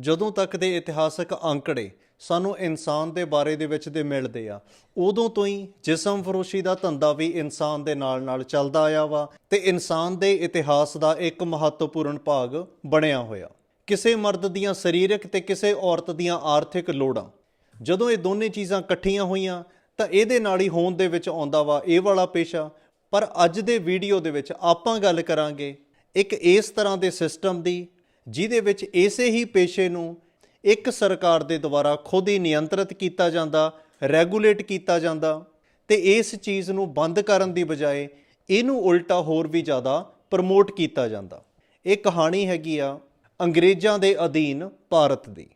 ਜਦੋਂ ਤੱਕ ਦੇ ਇਤਿਹਾਸਕ ਅੰਕੜੇ ਸਾਨੂੰ ਇਨਸਾਨ ਦੇ ਬਾਰੇ ਦੇ ਵਿੱਚ ਦੇ ਮਿਲਦੇ ਆ, ਉਦੋਂ ਤੋਂ ਹੀ ਜਿਸਮ ਫਰੋਸ਼ੀ ਦਾ ਧੰਦਾ ਵੀ ਇਨਸਾਨ ਦੇ ਨਾਲ ਨਾਲ ਚੱਲਦਾ ਆਇਆ ਵਾ ਤੇ ਇਨਸਾਨ ਦੇ ਇਤਿਹਾਸ ਦਾ ਇੱਕ ਮਹੱਤਵਪੂਰਨ ਭਾਗ ਬਣਿਆ ਹੋਇਆ। ਕਿਸੇ ਮਰਦ ਦੀਆਂ ਸਰੀਰਕ ਤੇ ਕਿਸੇ ਔਰਤ ਦੀਆਂ ਆਰਥਿਕ ਲੋੜਾਂ। ਜਦੋਂ ਇਹ ਦੋਨੇ ਚੀਜ਼ਾਂ ਇਕੱਠੀਆਂ ਹੋਈਆਂ, ਤਾਂ ਇਹਦੇ ਨਾਲ ਹੀ ਹੋਣ ਦੇ ਵਿੱਚ ਆਉਂਦਾ ਵਾ ਇਹ ਵਾਲਾ ਪੇਸ਼ਾ। ਪਰ ਅੱਜ ਦੇ ਵੀਡੀਓ ਦੇ ਵਿੱਚ ਆਪਾਂ ਗੱਲ ਕਰਾਂਗੇ ਇੱਕ ਇਸ ਤਰ੍ਹਾਂ ਦੇ ਸਿਸਟਮ ਦੀ ਜਿਹਦੇ ਵਿੱਚ ਇਸੇ ਹੀ ਪੇਸ਼ੇ ਨੂੰ ਇੱਕ ਸਰਕਾਰ ਦੇ ਦੁਆਰਾ ਖੁਦ ਹੀ ਨਿਯੰਤਰਿਤ ਕੀਤਾ ਜਾਂਦਾ, ਰੈਗੂਲੇਟ ਕੀਤਾ ਜਾਂਦਾ ਤੇ ਇਸ ਚੀਜ਼ ਨੂੰ ਬੰਦ ਕਰਨ ਦੀ ਬਜਾਏ ਇਹਨੂੰ ਉਲਟਾ ਹੋਰ ਵੀ ਜ਼ਿਆਦਾ ਪ੍ਰਮੋਟ ਕੀਤਾ ਜਾਂਦਾ। ਇਹ ਕਹਾਣੀ ਹੈਗੀ ਆ ਅੰਗਰੇਜ਼ਾਂ ਦੇ ਅਧੀਨ ਭਾਰਤ ਦੀ।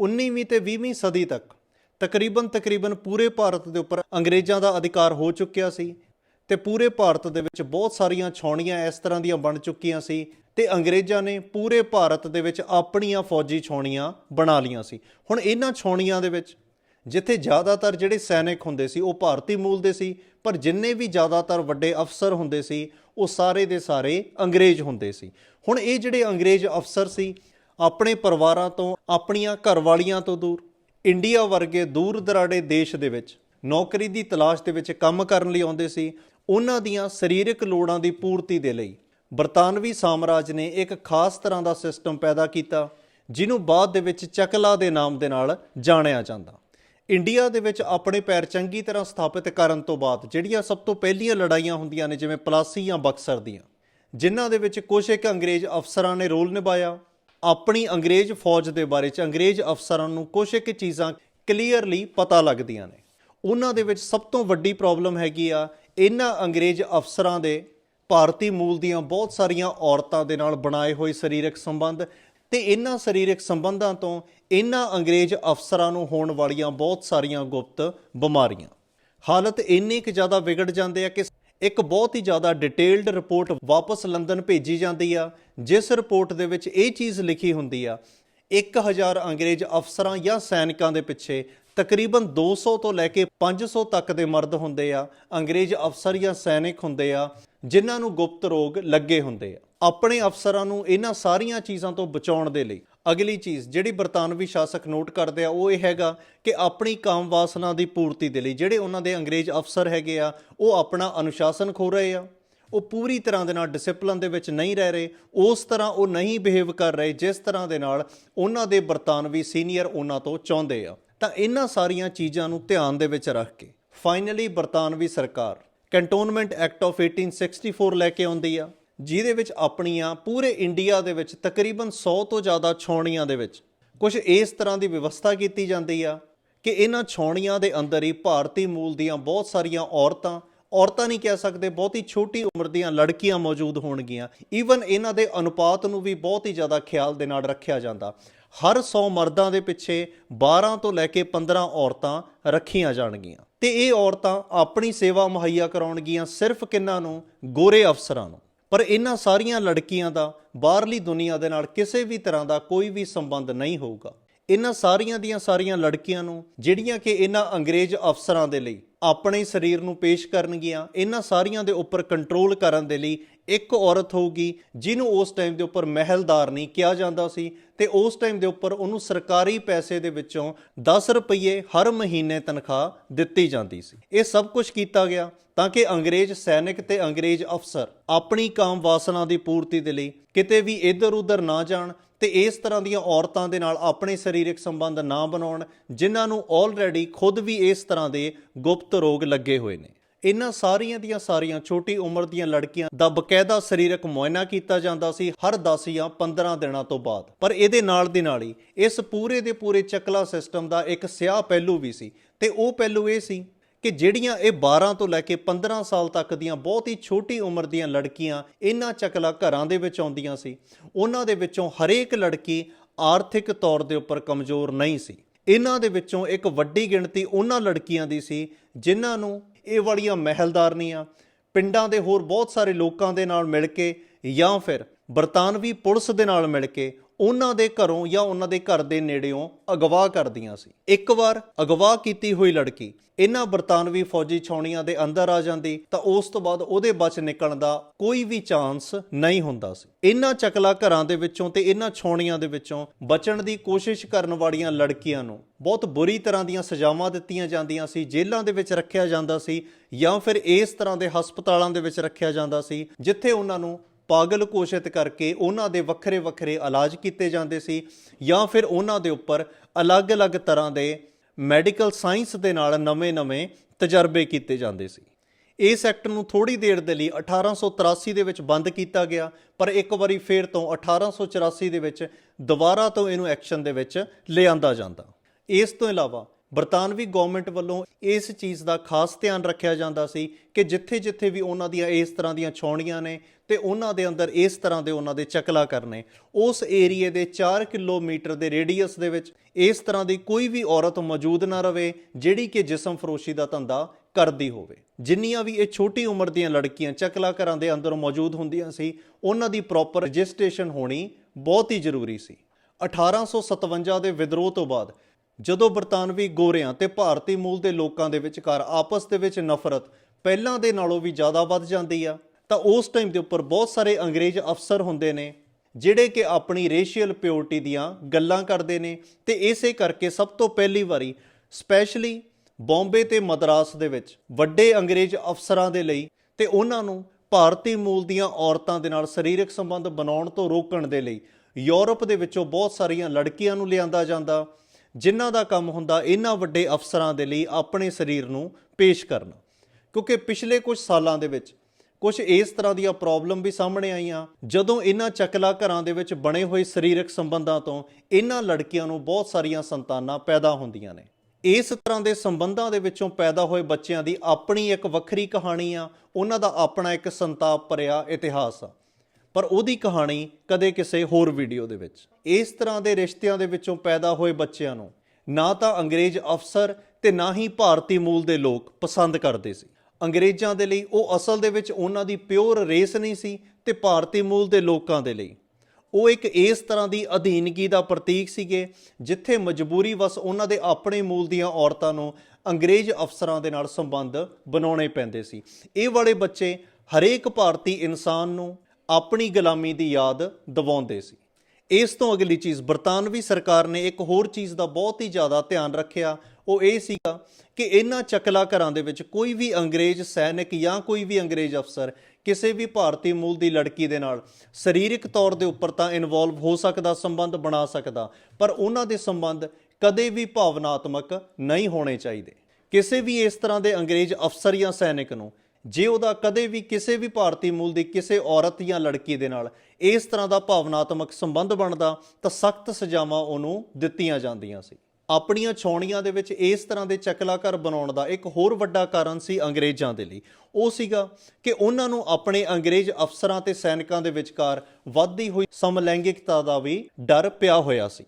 19ਵੀਂ ਤੇ 20ਵੀਂ ਸਦੀ ਤੱਕ ਤਕਰੀਬਨ ਤਕਰੀਬਨ ਪੂਰੇ ਭਾਰਤ ਦੇ ਉੱਪਰ ਅੰਗਰੇਜ਼ਾਂ ਦਾ ਅਧਿਕਾਰ ਹੋ ਚੁੱਕਿਆ ਸੀ ਤੇ ਪੂਰੇ ਭਾਰਤ ਦੇ ਵਿੱਚ ਬਹੁਤ ਸਾਰੀਆਂ ਛਾਉਣੀਆਂ ਇਸ ਤਰ੍ਹਾਂ ਦੀਆਂ ਬਣ ਚੁੱਕੀਆਂ ਸੀ ਤੇ ਅੰਗਰੇਜ਼ਾਂ ਨੇ ਪੂਰੇ ਭਾਰਤ ਦੇ ਵਿੱਚ ਆਪਣੀਆਂ ਫੌਜੀ ਛਾਉਣੀਆਂ ਬਣਾ ਲੀਆਂ ਸੀ। ਹੁਣ ਇਹਨਾਂ ਛਾਉਣੀਆਂ ਦੇ ਵਿੱਚ ਜਿੱਥੇ ਜ਼ਿਆਦਾਤਰ ਜਿਹੜੇ ਸੈਨਿਕ ਹੁੰਦੇ ਸੀ, ਉਹ ਭਾਰਤੀ ਮੂਲ ਦੇ ਸੀ, ਪਰ ਜਿੰਨੇ ਵੀ ਜ਼ਿਆਦਾਤਰ ਵੱਡੇ ਅਫਸਰ ਹੁੰਦੇ ਸੀ, ਉਹ ਸਾਰੇ ਦੇ ਸਾਰੇ ਅੰਗਰੇਜ਼ ਹੁੰਦੇ ਸੀ। ਹੁਣ ਇਹ ਜਿਹੜੇ ਅੰਗਰੇਜ਼ ਅਫਸਰ ਸੀ, ਆਪਣੇ ਪਰਿਵਾਰਾਂ ਤੋਂ, ਆਪਣੀਆਂ ਘਰਵਾਲੀਆਂ ਤੋਂ ਦੂਰ, ਇੰਡੀਆ ਵਰਗੇ ਦੂਰ ਦਰਾਡੇ ਦੇਸ਼ ਦੇ ਵਿੱਚ ਨੌਕਰੀ ਦੀ ਤਲਾਸ਼ ਦੇ ਵਿੱਚ ਕੰਮ ਕਰਨ ਲਈ ਆਉਂਦੇ ਸੀ, ਉਹਨਾਂ ਦੀਆਂ ਸਰੀਰਕ ਲੋੜਾਂ ਦੀ ਪੂਰਤੀ ਦੇ ਲਈ ਬਰਤਾਨਵੀ ਸਾਮਰਾਜ ਨੇ ਇੱਕ ਖਾਸ ਤਰ੍ਹਾਂ ਦਾ ਸਿਸਟਮ ਪੈਦਾ ਕੀਤਾ, ਜਿਹਨੂੰ ਬਾਅਦ ਦੇ ਵਿੱਚ ਚਕਲਾ ਦੇ ਨਾਮ ਦੇ ਨਾਲ ਜਾਣਿਆ ਜਾਂਦਾ। ਇੰਡੀਆ ਦੇ ਵਿੱਚ ਆਪਣੇ ਪੈਰ ਚੰਗੀ ਤਰ੍ਹਾਂ ਸਥਾਪਿਤ ਕਰਨ ਤੋਂ ਬਾਅਦ ਜਿਹੜੀਆਂ ਸਭ ਤੋਂ ਪਹਿਲੀਆਂ ਲੜਾਈਆਂ ਹੁੰਦੀਆਂ ਨੇ, ਜਿਵੇਂ ਪਲਾਸੀ ਜਾਂ ਬਕਸਰ ਦੀਆਂ, ਜਿਨ੍ਹਾਂ ਦੇ ਵਿੱਚ ਕੁਝ ਇੱਕ ਅੰਗਰੇਜ਼ ਅਫਸਰਾਂ ਨੇ ਰੋਲ ਨਿਭਾਇਆ। ਆਪਣੀ ਅੰਗਰੇਜ਼ ਫੌਜ ਦੇ ਬਾਰੇ ਚ ਅੰਗਰੇਜ਼ ਅਫਸਰਾਂ ਨੂੰ ਕੁਝ ਇੱਕ ਚੀਜ਼ਾਂ ਕਲੀਅਰਲੀ ਪਤਾ ਲੱਗਦੀਆਂ ਨੇ। ਉਹਨਾਂ ਦੇ ਵਿੱਚ ਸਭ ਤੋਂ ਵੱਡੀ ਪ੍ਰੋਬਲਮ ਹੈਗੀ ਆ, ਇਹਨਾਂ ਅੰਗਰੇਜ਼ ਅਫਸਰਾਂ ਦੇ ਭਾਰਤੀ ਮੂਲ ਦੀਆਂ ਬਹੁਤ ਸਾਰੀਆਂ ਔਰਤਾਂ ਦੇ ਨਾਲ ਬਣਾਏ ਹੋਏ ਸਰੀਰਕ ਸੰਬੰਧ ਤੇ ਇਹਨਾਂ ਸਰੀਰਕ ਸੰਬੰਧਾਂ ਤੋਂ ਇਹਨਾਂ ਅੰਗਰੇਜ਼ ਅਫਸਰਾਂ ਨੂੰ ਹੋਣ ਵਾਲੀਆਂ ਬਹੁਤ ਸਾਰੀਆਂ ਗੁਪਤ ਬਿਮਾਰੀਆਂ। ਹਾਲਤ ਇੰਨੀ ਕੁ ਜ਼ਿਆਦਾ ਵਿਗੜ ਜਾਂਦੇ ਆ ਕਿ ਇੱਕ ਬਹੁਤ ਹੀ ਜ਼ਿਆਦਾ ਡਿਟੇਲਡ ਰਿਪੋਰਟ ਵਾਪਸ ਲੰਡਨ ਭੇਜੀ ਜਾਂਦੀ ਆ, ਜਿਸ ਰਿਪੋਰਟ ਦੇ ਵਿੱਚ ਇਹ ਚੀਜ਼ ਲਿਖੀ ਹੁੰਦੀ ਆ 1000 ਅੰਗਰੇਜ਼ ਅਫਸਰਾਂ ਜਾਂ ਸੈਨਿਕਾਂ ਦੇ ਪਿੱਛੇ ਤਕਰੀਬਨ 200 ਤੋਂ ਲੈ ਕੇ 500 ਤੱਕ ਦੇ ਮਰਦ ਹੁੰਦੇ ਆ, ਅੰਗਰੇਜ਼ ਅਫਸਰ ਜਾਂ ਸੈਨਿਕ ਹੁੰਦੇ ਆ ਜਿਨ੍ਹਾਂ ਨੂੰ ਗੁਪਤ ਰੋਗ ਲੱਗੇ ਹੁੰਦੇ ਆ। ਆਪਣੇ ਅਫਸਰਾਂ ਨੂੰ ਇਹਨਾਂ ਸਾਰੀਆਂ ਚੀਜ਼ਾਂ ਤੋਂ ਬਚਾਉਣ ਦੇ ਲਈ ਅਗਲੀ ਚੀਜ਼ ਜਿਹੜੀ ਬਰਤਾਨਵੀ ਸ਼ਾਸਕ ਨੋਟ ਕਰਦੇ ਆ, ਉਹ ਇਹ ਹੈਗਾ ਕਿ ਆਪਣੀ ਕਾਮ ਵਾਸਨਾ ਦੀ ਪੂਰਤੀ ਦੇ ਲਈ ਜਿਹੜੇ ਉਹਨਾਂ ਦੇ ਅੰਗਰੇਜ਼ ਅਫਸਰ ਹੈਗੇ ਆ, ਉਹ ਆਪਣਾ ਅਨੁਸ਼ਾਸਨ ਖੋ ਰਹੇ ਆ। ਉਹ ਪੂਰੀ ਤਰ੍ਹਾਂ ਦੇ ਨਾਲ ਡਿਸਪਲਨ ਦੇ ਵਿੱਚ ਨਹੀਂ ਰਹਿ ਰਹੇ, ਉਸ ਤਰ੍ਹਾਂ ਉਹ ਨਹੀਂ ਬਿਹੇਵ ਕਰ ਰਹੇ ਜਿਸ ਤਰ੍ਹਾਂ ਦੇ ਨਾਲ ਉਹਨਾਂ ਦੇ ਬਰਤਾਨਵੀ ਸੀਨੀਅਰ ਉਹਨਾਂ ਤੋਂ ਚਾਹੁੰਦੇ ਆ। ਤਾਂ ਇਹਨਾਂ ਸਾਰੀਆਂ ਚੀਜ਼ਾਂ ਨੂੰ ਧਿਆਨ ਦੇ ਵਿੱਚ ਰੱਖ ਕੇ ਫਾਈਨਲੀ ਬਰਤਾਨਵੀ ਸਰਕਾਰ ਕੰਟੋਨਮੈਂਟ ਐਕਟ ਆਫ 1864 ਲੈ ਕੇ ਆਉਂਦੀ ਆ, ਜਿਹਦੇ ਵਿੱਚ ਆਪਣੀਆਂ ਪੂਰੇ ਇੰਡੀਆ ਦੇ ਵਿੱਚ ਤਕਰੀਬਨ 100 ਤੋਂ ਜ਼ਿਆਦਾ ਛਾਉਣੀਆਂ ਦੇ ਵਿੱਚ ਕੁਝ ਇਸ ਤਰ੍ਹਾਂ ਦੀ ਵਿਵਸਥਾ ਕੀਤੀ ਜਾਂਦੀ ਆ ਕਿ ਇਹਨਾਂ ਛਾਉਣੀਆਂ ਦੇ ਅੰਦਰ ਹੀ ਭਾਰਤੀ ਮੂਲ ਦੀਆਂ ਬਹੁਤ ਸਾਰੀਆਂ ਔਰਤਾਂ ਔਰਤਾਂ ਨਹੀਂ ਕਹਿ ਸਕਦੇ, ਬਹੁਤ ਹੀ ਛੋਟੀ ਉਮਰ ਦੀਆਂ ਲੜਕੀਆਂ ਮੌਜੂਦ ਹੋਣਗੀਆਂ। ਈਵਨ ਇਹਨਾਂ ਦੇ ਅਨੁਪਾਤ ਨੂੰ ਵੀ ਬਹੁਤ ਹੀ ਜ਼ਿਆਦਾ ਖਿਆਲ ਦੇ ਨਾਲ ਰੱਖਿਆ ਜਾਂਦਾ। ਹਰ 100 ਮਰਦਾਂ ਦੇ ਪਿੱਛੇ 12 ਤੋਂ ਲੈ ਕੇ 15 ਔਰਤਾਂ ਰੱਖੀਆਂ ਜਾਣਗੀਆਂ। ਤੇ ਇਹ ਔਰਤਾਂ ਆਪਣੀ ਸੇਵਾ ਮੁਹੱਈਆ ਕਰਾਉਣਗੀਆਂ ਸਿਰਫ ਕਿੰਨਾਂ ਨੂੰ? ਗੋਰੇ ਅਫਸਰਾਂ ਨੂੰ। ਪਰ ਇਹਨਾਂ ਸਾਰੀਆਂ ਲੜਕੀਆਂ ਦਾ ਬਾਹਰਲੀ ਦੁਨੀਆ ਦੇ ਨਾਲ ਕਿਸੇ ਵੀ ਤਰ੍ਹਾਂ ਦਾ ਕੋਈ ਵੀ ਸੰਬੰਧ ਨਹੀਂ ਹੋਊਗਾ। ਇਹਨਾਂ ਸਾਰੀਆਂ ਦੀਆਂ ਸਾਰੀਆਂ ਲੜਕੀਆਂ ਨੂੰ, ਜਿਹੜੀਆਂ ਕਿ ਇਹਨਾਂ ਅੰਗਰੇਜ਼ ਅਫਸਰਾਂ ਦੇ ਲਈ ਆਪਣੇ ਸਰੀਰ ਨੂੰ ਪੇਸ਼ ਕਰਨਗੀਆਂ, ਇਹਨਾਂ ਸਾਰੀਆਂ ਦੇ ਉੱਪਰ ਕੰਟਰੋਲ ਕਰਨ ਦੇ ਲਈ ਇੱਕ ਔਰਤ ਹੋਊਗੀ ਜਿਹਨੂੰ ਉਸ ਟਾਈਮ ਦੇ ਉੱਪਰ ਮਹਿਲਦਾਰ ਨਹੀਂ ਕਿਹਾ ਜਾਂਦਾ ਸੀ ਤੇ ਉਸ ਟਾਈਮ ਦੇ ਉੱਪਰ ਉਹਨੂੰ ਸਰਕਾਰੀ ਪੈਸੇ ਦੇ ਵਿੱਚੋਂ 10 ਰੁਪਏ ਹਰ ਮਹੀਨੇ ਤਨਖਾਹ ਦਿੱਤੀ ਜਾਂਦੀ ਸੀ। ਇਹ ਸਭ ਕੁਝ ਕੀਤਾ ਗਿਆ ਤਾਂ ਕਿ ਅੰਗਰੇਜ਼ ਸੈਨਿਕ ਤੇ ਅੰਗਰੇਜ਼ ਅਫਸਰ ਆਪਣੀ ਕਾਮ ਵਾਸਨਾ ਦੀ ਪੂਰਤੀ ਦੇ ਲਈ ਕਿਤੇ ਵੀ ਇੱਧਰ ਉੱਧਰ ਨਾ ਜਾਣ ਤੇ ਇਸ ਤਰ੍ਹਾਂ ਦੀਆਂ ਔਰਤਾਂ ਦੇ ਨਾਲ ਆਪਣੇ ਸਰੀਰਕ ਸੰਬੰਧ ਨਾ ਬਣਾਉਣ, ਜਿਨ੍ਹਾਂ ਨੂੰ ਆਲਰੇਡੀ ਖੁਦ ਵੀ ਇਸ ਤਰ੍ਹਾਂ ਦੇ ਗੁਪਤ ਰੋਗ ਲੱਗੇ ਹੋਏ ਨੇ। ਇਹਨਾਂ ਸਾਰੀਆਂ ਦੀਆਂ ਸਾਰੀਆਂ ਛੋਟੀ ਉਮਰ ਦੀਆਂ ਲੜਕੀਆਂ ਦਾ ਬਕਾਇਦਾ ਸਰੀਰਕ ਮੁਆਇਨਾ ਕੀਤਾ ਜਾਂਦਾ ਸੀ ਹਰ 10 ਜਾਂ 15 ਦਿਨਾਂ ਤੋਂ ਬਾਅਦ। ਪਰ ਇਹਦੇ ਨਾਲ ਦੀ ਨਾਲ ਹੀ ਇਸ ਪੂਰੇ ਦੇ ਪੂਰੇ ਚੱਕਲਾ ਸਿਸਟਮ ਦਾ ਇੱਕ ਸਿਆਹ ਪਹਿਲੂ ਵੀ ਸੀ ਤੇ ਉਹ ਪਹਿਲੂ ਇਹ ਸੀ ਕਿ ਜਿਹੜੀਆਂ ਇਹ 12 ਤੋਂ ਲੈ ਕੇ 15 ਸਾਲ ਤੱਕ ਦੀਆਂ ਬਹੁਤ ਹੀ ਛੋਟੀ ਉਮਰ ਦੀਆਂ ਲੜਕੀਆਂ ਇਹਨਾਂ ਚੱਕਲਾ ਘਰਾਂ ਦੇ ਵਿੱਚ ਆਉਂਦੀਆਂ ਸੀ, ਉਹਨਾਂ ਦੇ ਵਿੱਚੋਂ ਹਰੇਕ ਲੜਕੀ ਆਰਥਿਕ ਤੌਰ ਦੇ ਉੱਪਰ ਕਮਜ਼ੋਰ ਨਹੀਂ ਸੀ। ਇਹਨਾਂ ਦੇ ਵਿੱਚੋਂ ਇੱਕ ਵੱਡੀ ਗਿਣਤੀ ਉਹਨਾਂ ਲੜਕੀਆਂ ਦੀ ਸੀ ਜਿਨ੍ਹਾਂ ਨੂੰ ਇਹ ਵਾਲੀਆਂ ਮਹਿਲਦਾਰਨੀਆਂ, ਪਿੰਡਾਂ ਦੇ ਹੋਰ ਬਹੁਤ ਸਾਰੇ ਲੋਕਾਂ ਦੇ ਨਾਲ ਮਿਲ ਕੇ ਜਾਂ ਫਿਰ ਬਰਤਾਨਵੀ ਪੁਲਿਸ ਦੇ ਨਾਲ ਮਿਲ ਕੇ ਉਹਨਾਂ ਦੇ ਘਰੋਂ ਜਾਂ ਉਹਨਾਂ ਦੇ ਘਰ ਦੇ ਨੇੜਿਓਂ ਅਗਵਾ ਕਰਦੀਆਂ ਸੀ। ਇੱਕ ਵਾਰ ਅਗਵਾ ਕੀਤੀ ਹੋਈ ਲੜਕੀ, ਇਹਨਾਂ ਬਰਤਾਨਵੀ ਫੌਜੀ ਛਾਉਣੀਆਂ ਦੇ ਅੰਦਰ ਆ ਜਾਂਦੀ, ਤਾਂ ਉਸ ਤੋਂ ਬਾਅਦ ਉਹਦੇ ਬਚ ਨਿਕਲਣ ਦਾ ਕੋਈ ਵੀ ਚਾਂਸ ਨਹੀਂ ਹੁੰਦਾ ਸੀ। ਇਹਨਾਂ ਚਕਲਾ ਘਰਾਂ ਦੇ ਵਿੱਚੋਂ ਤੇ ਇਹਨਾਂ ਛਾਉਣੀਆਂ ਦੇ ਵਿੱਚੋਂ ਬਚਣ ਦੀ ਕੋਸ਼ਿਸ਼ ਕਰਨ ਵਾਲੀਆਂ ਲੜਕੀਆਂ ਨੂੰ ਬਹੁਤ ਬੁਰੀ ਤਰ੍ਹਾਂ ਦੀਆਂ ਸਜ਼ਾਵਾਂ ਦਿੱਤੀਆਂ ਜਾਂਦੀਆਂ ਸੀ, ਜੇਲ੍ਹਾਂ ਦੇ ਵਿੱਚ ਰੱਖਿਆ ਜਾਂਦਾ ਸੀ ਜਾਂ ਫਿਰ ਇਸ ਤਰ੍ਹਾਂ ਦੇ ਹਸਪਤਾਲਾਂ ਦੇ ਵਿੱਚ ਰੱਖਿਆ ਜਾਂਦਾ ਸੀ, ਜਿੱਥੇ ਉਹਨਾਂ ਨੂੰ ਪਾਗਲ ਘੋਸ਼ਿਤ ਕਰਕੇ ਉਹਨਾਂ ਦੇ ਵੱਖਰੇ ਵੱਖਰੇ ਇਲਾਜ ਕੀਤੇ ਜਾਂਦੇ ਸੀ ਜਾਂ ਫਿਰ ਉਹਨਾਂ ਦੇ ਉੱਪਰ ਅਲੱਗ-ਅਲੱਗ ਤਰ੍ਹਾਂ ਦੇ ਮੈਡੀਕਲ ਸਾਇੰਸ ਦੇ ਨਾਲ ਨਵੇਂ-ਨਵੇਂ ਤਜਰਬੇ ਕੀਤੇ ਜਾਂਦੇ ਸੀ। ਇਸ ਐਕਟ ਨੂੰ ਥੋੜੀ ਦੇਰ ਦੇ ਲਈ 1883 ਦੇ ਵਿੱਚ ਬੰਦ ਕੀਤਾ ਗਿਆ, ਪਰ ਇੱਕ ਵਾਰੀ ਫੇਰ ਤੋਂ 1884 ਦੇ ਵਿੱਚ ਦੁਬਾਰਾ ਤੋਂ ਇਹਨੂੰ ਐਕਸ਼ਨ ਦੇ ਵਿੱਚ ਲਿਆਂਦਾ ਜਾਂਦਾ। ਇਸ ਤੋਂ ਇਲਾਵਾ ਬਰਤਾਨਵੀ ਗਵਰਨਮੈਂਟ ਵੱਲੋਂ ਇਸ ਚੀਜ਼ ਦਾ ਖਾਸ ਧਿਆਨ ਰੱਖਿਆ ਜਾਂਦਾ ਸੀ ਕਿ ਜਿੱਥੇ-ਜਿੱਥੇ ਵੀ ਉਹਨਾਂ ਦੀਆਂ ਇਸ ਤਰ੍ਹਾਂ ਦੀਆਂ ਛਾਉਣੀਆਂ ਨੇ ਤੇ ਉਹਨਾਂ ਦੇ ਅੰਦਰ ਇਸ ਤਰ੍ਹਾਂ ਦੇ ਉਹਨਾਂ ਦੇ ਚਕਲਾ ਕਰਨੇ। ਉਸ ਏਰੀਏ ਦੇ 4 ਕਿਲੋਮੀਟਰ ਦੇ ਰੇਡੀਅਸ ਦੇ ਵਿੱਚ ਇਸ ਤਰ੍ਹਾਂ ਦੀ ਕੋਈ ਵੀ ਔਰਤ ਮੌਜੂਦ ਨਾ ਰਵੇ, ਜਿਹੜੀ ਕਿ ਜਿਸਮ ਫਰੋਸ਼ੀ ਦਾ ਧੰਦਾ ਕਰਦੀ ਹੋਵੇ। ਜਿੰਨੀਆਂ ਵੀ ਇਹ ਛੋਟੀ ਉਮਰ ਦੀਆਂ ਲੜਕੀਆਂ ਚਕਲਾ ਘਰਾਂ ਦੇ ਅੰਦਰ ਮੌਜੂਦ ਹੁੰਦੀਆਂ ਸੀ, ਉਹਨਾਂ ਦੀ ਪ੍ਰੋਪਰ ਰਜਿਸਟ੍ਰੇਸ਼ਨ ਹੋਣੀ ਬਹੁਤ ਹੀ ਜ਼ਰੂਰੀ ਸੀ। 1857 ਦੇ ਵਿਦਰੋਹ ਤੋਂ ਬਾਅਦ ਜਦੋਂ ਬਰਤਾਨਵੀ ਗੋਰਿਆਂ ਤੇ ਭਾਰਤੀ ਮੂਲ ਦੇ ਲੋਕਾਂ ਦੇ ਵਿਚਕਾਰ ਆਪਸ ਦੇ ਵਿੱਚ ਨਫ਼ਰਤ ਪਹਿਲਾਂ ਦੇ ਨਾਲੋਂ ਵੀ ਜ਼ਿਆਦਾ ਵੱਧ ਜਾਂਦੀ ਆ, ਤਾਂ ਉਸ ਟਾਈਮ ਦੇ ਉੱਪਰ ਬਹੁਤ ਸਾਰੇ ਅੰਗਰੇਜ਼ ਅਫਸਰ ਹੁੰਦੇ ਨੇ, ਜਿਹੜੇ ਕਿ ਆਪਣੀ ਰੇਸ਼ੀਅਲ ਪਿਓਰਟੀ ਦੀਆਂ ਗੱਲਾਂ ਕਰਦੇ ਨੇ ਤੇ ਇਸੇ ਕਰਕੇ ਸਭ ਤੋਂ ਪਹਿਲੀ ਵਾਰੀ ਸਪੈਸ਼ਲੀ ਬੰਬੇ ਤੇ ਮਦਰਾਸ ਦੇ ਵਿੱਚ ਵੱਡੇ ਅੰਗਰੇਜ਼ ਅਫਸਰਾਂ ਦੇ ਲਈ ਤੇ ਉਹਨਾਂ ਨੂੰ ਭਾਰਤੀ ਮੂਲ ਦੀਆਂ ਔਰਤਾਂ ਦੇ ਨਾਲ ਸਰੀਰਕ ਸੰਬੰਧ ਬਣਾਉਣ ਤੋਂ ਰੋਕਣ ਦੇ ਲਈ ਯੂਰਪ ਦੇ ਵਿੱਚੋਂ ਬਹੁਤ ਸਾਰੀਆਂ ਲੜਕੀਆਂ ਨੂੰ ਲਿਆਂਦਾ ਜਾਂਦਾ ਜਿਨ੍ਹਾਂ ਦਾ ਕੰਮ ਹੁੰਦਾ ਇਹਨਾਂ ਵੱਡੇ ਅਫਸਰਾਂ ਦੇ ਲਈ ਆਪਣੇ ਸਰੀਰ ਨੂੰ ਪੇਸ਼ ਕਰਨਾ। ਕਿਉਂਕਿ ਪਿਛਲੇ ਕੁਝ ਸਾਲਾਂ ਦੇ ਵਿੱਚ ਕੁਝ ਇਸ ਤਰ੍ਹਾਂ ਦੀਆਂ ਪ੍ਰੋਬਲਮ ਵੀ ਸਾਹਮਣੇ ਆਈਆਂ। ਜਦੋਂ ਇਹਨਾਂ ਚਕਲਾ ਘਰਾਂ ਦੇ ਵਿੱਚ ਬਣੇ ਹੋਏ ਸਰੀਰਕ ਸੰਬੰਧਾਂ ਤੋਂ ਇਹਨਾਂ ਲੜਕੀਆਂ ਨੂੰ ਬਹੁਤ ਸਾਰੀਆਂ ਸੰਤਾਨਾਂ ਪੈਦਾ ਹੁੰਦੀਆਂ ਨੇ। ਇਸ ਤਰ੍ਹਾਂ ਦੇ ਸੰਬੰਧਾਂ ਦੇ ਵਿੱਚੋਂ ਪੈਦਾ ਹੋਏ ਬੱਚਿਆਂ ਦੀ ਆਪਣੀ ਇੱਕ ਵੱਖਰੀ ਕਹਾਣੀ ਆ। ਉਹਨਾਂ ਦਾ ਆਪਣਾ ਇੱਕ ਸੰਤਾਪ ਭਰਿਆ ਇਤਿਹਾਸ ਆ। ਪਰ ਉਹਦੀ ਕਹਾਣੀ ਕਦੇ ਕਿਸੇ ਹੋਰ ਵੀਡੀਓ ਦੇ ਵਿੱਚ। ਇਸ ਤਰ੍ਹਾਂ ਦੇ ਰਿਸ਼ਤਿਆਂ ਦੇ ਵਿੱਚੋਂ ਪੈਦਾ ਹੋਏ ਬੱਚਿਆਂ ਨੂੰ ਨਾ ਤਾਂ ਅੰਗਰੇਜ਼ ਅਫਸਰ ਤੇ ਨਾ ਹੀ ਭਾਰਤੀ ਮੂਲ ਦੇ ਲੋਕ ਪਸੰਦ ਕਰਦੇ ਸੀ। ਅੰਗਰੇਜ਼ਾਂ ਦੇ ਲਈ ਉਹ ਅਸਲ ਦੇ ਵਿੱਚ ਉਹਨਾਂ ਦੀ ਪਿਓਰ ਰੇਸ ਨਹੀਂ ਸੀ ਤੇ ਭਾਰਤੀ ਮੂਲ ਦੇ ਲੋਕਾਂ ਦੇ ਲਈ। ਉਹ ਇੱਕ ਇਸ ਤਰ੍ਹਾਂ ਦੀ ਅਧੀਨਗੀ ਦਾ ਪ੍ਰਤੀਕ ਸੀਗੇ ਜਿੱਥੇ ਮਜਬੂਰੀ ਵਸ ਉਹਨਾਂ ਦੇ ਆਪਣੇ ਮੂਲ ਦੀਆਂ ਔਰਤਾਂ ਨੂੰ ਅੰਗਰੇਜ਼ ਅਫਸਰਾਂ ਦੇ ਨਾਲ ਸੰਬੰਧ ਬਣਾਉਣੇ ਪੈਂਦੇ ਸੀ। ਇਹ ਵਾਲੇ ਬੱਚੇ ਹਰੇਕ ਭਾਰਤੀ ਇਨਸਾਨ ਨੂੰ ਆਪਣੀ ਗੁਲਾਮੀ ਦੀ ਯਾਦ ਦਿਵਾਉਂਦੇ ਸੀ। ਇਸ ਤੋਂ ਅਗਲੀ ਚੀਜ਼ ਬਰਤਾਨਵੀ ਸਰਕਾਰ ਨੇ ਇੱਕ ਹੋਰ ਚੀਜ਼ ਦਾ ਬਹੁਤ ਹੀ ਜ਼ਿਆਦਾ ਧਿਆਨ ਰੱਖਿਆ, ਉਹ ਇਹ ਸੀਗਾ ਕਿ ਇਹਨਾਂ ਚਕਲਾ ਘਰਾਂ ਦੇ ਵਿੱਚ ਕੋਈ ਵੀ ਅੰਗਰੇਜ਼ ਸੈਨਿਕ ਜਾਂ ਕੋਈ ਵੀ ਅੰਗਰੇਜ਼ ਅਫਸਰ ਕਿਸੇ ਵੀ ਭਾਰਤੀ ਮੂਲ ਦੀ ਲੜਕੀ ਦੇ ਨਾਲ ਸਰੀਰਕ ਤੌਰ ਦੇ ਉੱਪਰ ਤਾਂ ਇਨਵੋਲਵ ਹੋ ਸਕਦਾ, ਸੰਬੰਧ ਬਣਾ ਸਕਦਾ, ਪਰ ਉਹਨਾਂ ਦੇ ਸੰਬੰਧ ਕਦੇ ਵੀ ਭਾਵਨਾਤਮਕ ਨਹੀਂ ਹੋਣੇ ਚਾਹੀਦੇ। ਕਿਸੇ ਵੀ ਇਸ ਤਰ੍ਹਾਂ ਦੇ ਅੰਗਰੇਜ਼ ਅਫਸਰ ਜਾਂ ਸੈਨਿਕ ਨੂੰ ਜੇ ਉਹਦਾ ਕਦੇ ਵੀ ਕਿਸੇ ਵੀ ਭਾਰਤੀ ਮੂਲ ਦੀ ਕਿਸੇ ਔਰਤ ਜਾਂ ਲੜਕੀ ਦੇ ਨਾਲ ਇਸ ਤਰ੍ਹਾਂ ਦਾ ਭਾਵਨਾਤਮਕ ਸੰਬੰਧ ਬਣਦਾ, ਤਾਂ ਸਖਤ ਸਜ਼ਾਵਾਂ ਉਹਨੂੰ ਦਿੱਤੀਆਂ ਜਾਂਦੀਆਂ ਸੀ। ਆਪਣੀਆਂ ਛਾਉਣੀਆਂ ਦੇ ਵਿੱਚ ਇਸ ਤਰ੍ਹਾਂ ਦੇ ਚੱਕਲਾ ਬਣਾਉਣ ਦਾ ਇੱਕ ਹੋਰ ਵੱਡਾ ਕਾਰਨ ਸੀ ਅੰਗਰੇਜ਼ਾਂ ਦੇ ਲਈ। ਉਹ ਸੀਗਾ ਕਿ ਉਹਨਾਂ ਨੂੰ ਆਪਣੇ ਅੰਗਰੇਜ਼ ਅਫਸਰਾਂ ਤੇ ਸੈਨਿਕਾਂ ਦੇ ਵਿਚਕਾਰ ਵੱਧਦੀ ਹੋਈ ਸਮਲੈਂਗਿਕਤਾ ਦਾ ਵੀ ਡਰ ਪਿਆ ਹੋਇਆ ਸੀ।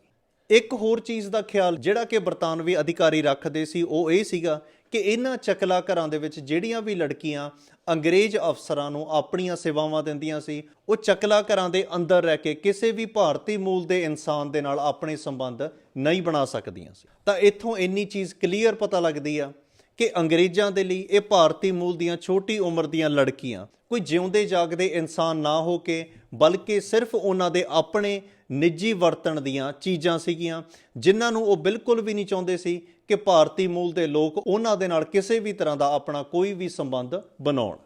ਇੱਕ ਹੋਰ ਚੀਜ਼ ਦਾ ਖਿਆਲ ਜਿਹੜਾ ਕਿ ਬਰਤਾਨਵੀ ਅਧਿਕਾਰੀ ਰੱਖਦੇ ਸੀ, ਉਹ ਇਹ ਸੀਗਾ ਕਿ ਇਹਨਾਂ ਚਕਲਾ ਘਰਾਂ ਦੇ ਵਿੱਚ ਜਿਹੜੀਆਂ ਵੀ ਲੜਕੀਆਂ ਅੰਗਰੇਜ਼ ਅਫਸਰਾਂ ਨੂੰ ਆਪਣੀਆਂ ਸੇਵਾਵਾਂ ਦਿੰਦੀਆਂ ਸੀ, ਉਹ ਚਕਲਾ ਘਰਾਂ ਦੇ ਅੰਦਰ ਰਹਿ ਕੇ ਕਿਸੇ ਵੀ ਭਾਰਤੀ ਮੂਲ ਦੇ ਇਨਸਾਨ ਦੇ ਨਾਲ ਆਪਣੇ ਸੰਬੰਧ ਨਹੀਂ ਬਣਾ ਸਕਦੀਆਂ ਸੀ। ਤਾਂ ਇੱਥੋਂ ਇੰਨੀ ਚੀਜ਼ ਕਲੀਅਰ ਪਤਾ ਲੱਗਦੀ ਆ ਕਿ ਅੰਗਰੇਜ਼ਾਂ ਦੇ ਲਈ ਇਹ ਭਾਰਤੀ ਮੂਲ ਦੀਆਂ ਛੋਟੀ ਉਮਰ ਦੀਆਂ ਲੜਕੀਆਂ ਕੋਈ ਜਿਉਂਦੇ ਜਾਗਦੇ ਇਨਸਾਨ ਨਾ ਹੋ ਕੇ, ਬਲਕਿ ਸਿਰਫ ਉਹਨਾਂ ਦੇ ਆਪਣੇ ਨਿੱਜੀ ਵਰਤਣ ਦੀਆਂ ਚੀਜ਼ਾਂ ਸੀਗੀਆਂ, ਜਿਨ੍ਹਾਂ ਨੂੰ ਉਹ ਬਿਲਕੁਲ ਵੀ ਨਹੀਂ ਚਾਹੁੰਦੇ ਸੀ ਕਿ ਭਾਰਤੀ ਮੂਲ ਦੇ ਲੋਕ ਉਹਨਾਂ ਦੇ ਨਾਲ ਕਿਸੇ ਵੀ ਤਰ੍ਹਾਂ ਦਾ ਆਪਣਾ ਕੋਈ ਵੀ ਸੰਬੰਧ ਬਣਾਉਣ।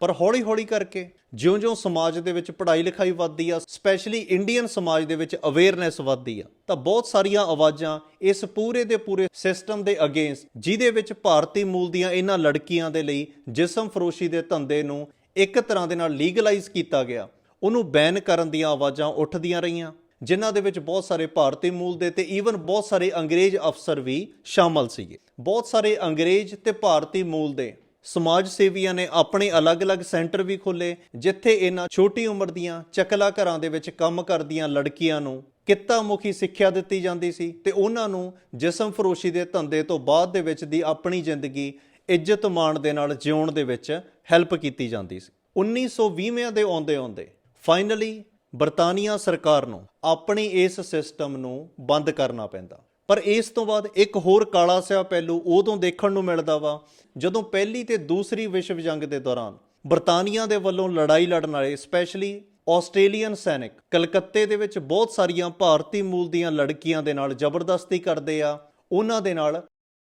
ਪਰ ਹੌਲੀ-ਹੌਲੀ ਕਰਕੇ ਜਿਉਂ-ਜਿਉਂ ਸਮਾਜ ਦੇ ਵਿੱਚ ਪੜ੍ਹਾਈ ਲਿਖਾਈ ਵੱਧਦੀ ਆ ਸਪੈਸ਼ਲੀ ਇੰਡੀਅਨ ਸਮਾਜ ਦੇ ਵਿੱਚ ਅਵੇਅਰਨੈਸ ਵੱਧਦੀ ਆ, ਤਾਂ ਬਹੁਤ ਸਾਰੀਆਂ ਆਵਾਜ਼ਾਂ ਇਸ ਪੂਰੇ ਦੇ ਪੂਰੇ ਸਿਸਟਮ ਦੇ ਅਗੇਂਸਟ ਜਿਹਦੇ ਵਿੱਚ ਭਾਰਤੀ ਮੂਲ ਦੀਆਂ ਇਹਨਾਂ ਲੜਕੀਆਂ ਦੇ ਲਈ ਜਿਸਮ ਫਰੋਸ਼ੀ ਦੇ ਧੰਦੇ ਨੂੰ ਇੱਕ ਤਰ੍ਹਾਂ ਦੇ ਨਾਲ ਲੀਗਲਾਈਜ਼ ਕੀਤਾ ਗਿਆ, ਉਹਨੂੰ ਬੈਨ ਕਰਨ ਦੀਆਂ ਆਵਾਜ਼ਾਂ ਉੱਠਦੀਆਂ ਰਹੀਆਂ। ਜਿਨ੍ਹਾਂ ਦੇ ਵਿੱਚ ਬਹੁਤ ਸਾਰੇ ਭਾਰਤੀ ਮੂਲ ਦੇ ਤੇ ਈਵਨ ਬਹੁਤ ਸਾਰੇ ਅੰਗਰੇਜ਼ ਅਫਸਰ ਵੀ ਸ਼ਾਮਲ ਸੀਗੇ। ਬਹੁਤ ਸਾਰੇ ਅੰਗਰੇਜ਼ ਤੇ ਭਾਰਤੀ ਮੂਲ ਦੇ ਸਮਾਜ ਸੇਵੀਆਂ ਨੇ ਆਪਣੇ ਅਲੱਗ-ਅਲੱਗ ਸੈਂਟਰ ਵੀ ਖੋਲੇ ਜਿੱਥੇ ਇਹਨਾਂ ਛੋਟੀ ਉਮਰ ਦੀਆਂ ਚਕਲਾ ਘਰਾਂ ਦੇ ਵਿੱਚ ਕੰਮ ਕਰਦੀਆਂ ਲੜਕੀਆਂ ਨੂੰ ਕਿੱਤਾ ਮੁਖੀ ਸਿੱਖਿਆ ਦਿੱਤੀ ਜਾਂਦੀ ਸੀ ਤੇ ਉਹਨਾਂ ਨੂੰ ਜਿਸਮ ਫਰੋਸ਼ੀ ਦੇ ਧੰਦੇ ਤੋਂ ਬਾਅਦ ਦੇ ਵਿੱਚ ਦੀ ਆਪਣੀ ਜ਼ਿੰਦਗੀ ਇੱਜ਼ਤ ਮਾਣ ਦੇ ਨਾਲ ਜਿਉਣ ਦੇ ਵਿੱਚ ਹੈਲਪ ਕੀਤੀ ਜਾਂਦੀ ਸੀ। 1920ਵਿਆਂ ਦੇ ਆਉਂਦੇ ਆਉਂਦੇ ਫਾਈਨਲੀ ਬਰਤਾਨੀਆ ਸਰਕਾਰ ਨੂੰ ਆਪਣੀ ਇਸ ਸਿਸਟਮ ਨੂੰ ਬੰਦ ਕਰਨਾ ਪੈਂਦਾ। ਪਰ ਇਸ ਤੋਂ ਬਾਅਦ ਇੱਕ ਹੋਰ ਕਾਲਾ ਸਿਆ ਪਹਿਲੂ ਉਦੋਂ ਦੇਖਣ ਨੂੰ ਮਿਲਦਾ ਵਾ, ਜਦੋਂ ਪਹਿਲੀ ਤੇ ਦੂਸਰੀ ਵਿਸ਼ਵ ਜੰਗ ਦੇ ਦੌਰਾਨ ਬਰਤਾਨੀਆ ਦੇ ਵੱਲੋਂ ਲੜਾਈ ਲੜਨ ਵਾਲੇ ਸਪੈਸ਼ਲੀ ਆਸਟ੍ਰੇਲੀਅਨ ਸੈਨਿਕ ਕਲਕੱਤੇ ਦੇ ਵਿੱਚ ਬਹੁਤ ਸਾਰੀਆਂ ਭਾਰਤੀ ਮੂਲ ਦੀਆਂ ਲੜਕੀਆਂ ਦੇ ਨਾਲ ਜ਼ਬਰਦਸਤੀ ਕਰਦੇ ਆ, ਉਹਨਾਂ ਦੇ ਨਾਲ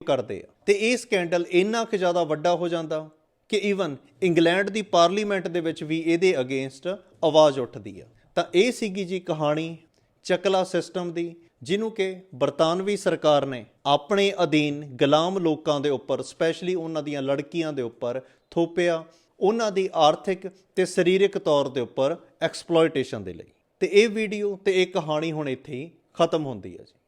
ਕਰਦੇ ਆ। ਤੇ ਇਹ ਸਕੈਂਡਲ ਇੰਨਾ ਕੁ ਜ਼ਿਆਦਾ ਵੱਡਾ ਹੋ ਜਾਂਦਾ ਕਿ ਈਵਨ ਇੰਗਲੈਂਡ ਦੀ ਪਾਰਲੀਮੈਂਟ ਦੇ ਵਿੱਚ ਵੀ ਇਹਦੇ ਅਗੇਂਸਟ ਆਵਾਜ਼ ਉੱਠਦੀ ਆ। ਤਾਂ ਇਹ ਸੀਗੀ ਜੀ ਕਹਾਣੀ ਚਕਲਾ ਸਿਸਟਮ ਦੀ, ਜਿਹਨੂੰ ਕਿ ਬਰਤਾਨਵੀ ਸਰਕਾਰ ਨੇ ਆਪਣੇ ਅਧੀਨ ਗੁਲਾਮ ਲੋਕਾਂ ਦੇ ਉੱਪਰ ਸਪੈਸ਼ਲੀ ਉਹਨਾਂ ਦੀਆਂ ਲੜਕੀਆਂ ਦੇ ਉੱਪਰ ਥੋਪਿਆ, ਉਹਨਾਂ ਦੀ ਆਰਥਿਕ ਤੇ ਸਰੀਰਕ ਤੌਰ ਦੇ ਉੱਪਰ ਐਕਸਪਲੋਇਟੇਸ਼ਨ ਦੇ ਲਈ। ਤੇ ਇਹ ਵੀਡੀਓ ਤੇ ਇਹ ਕਹਾਣੀ ਹੁਣ ਇੱਥੇ ਹੀ ਖਤਮ ਹੁੰਦੀ ਹੈ ਜੀ।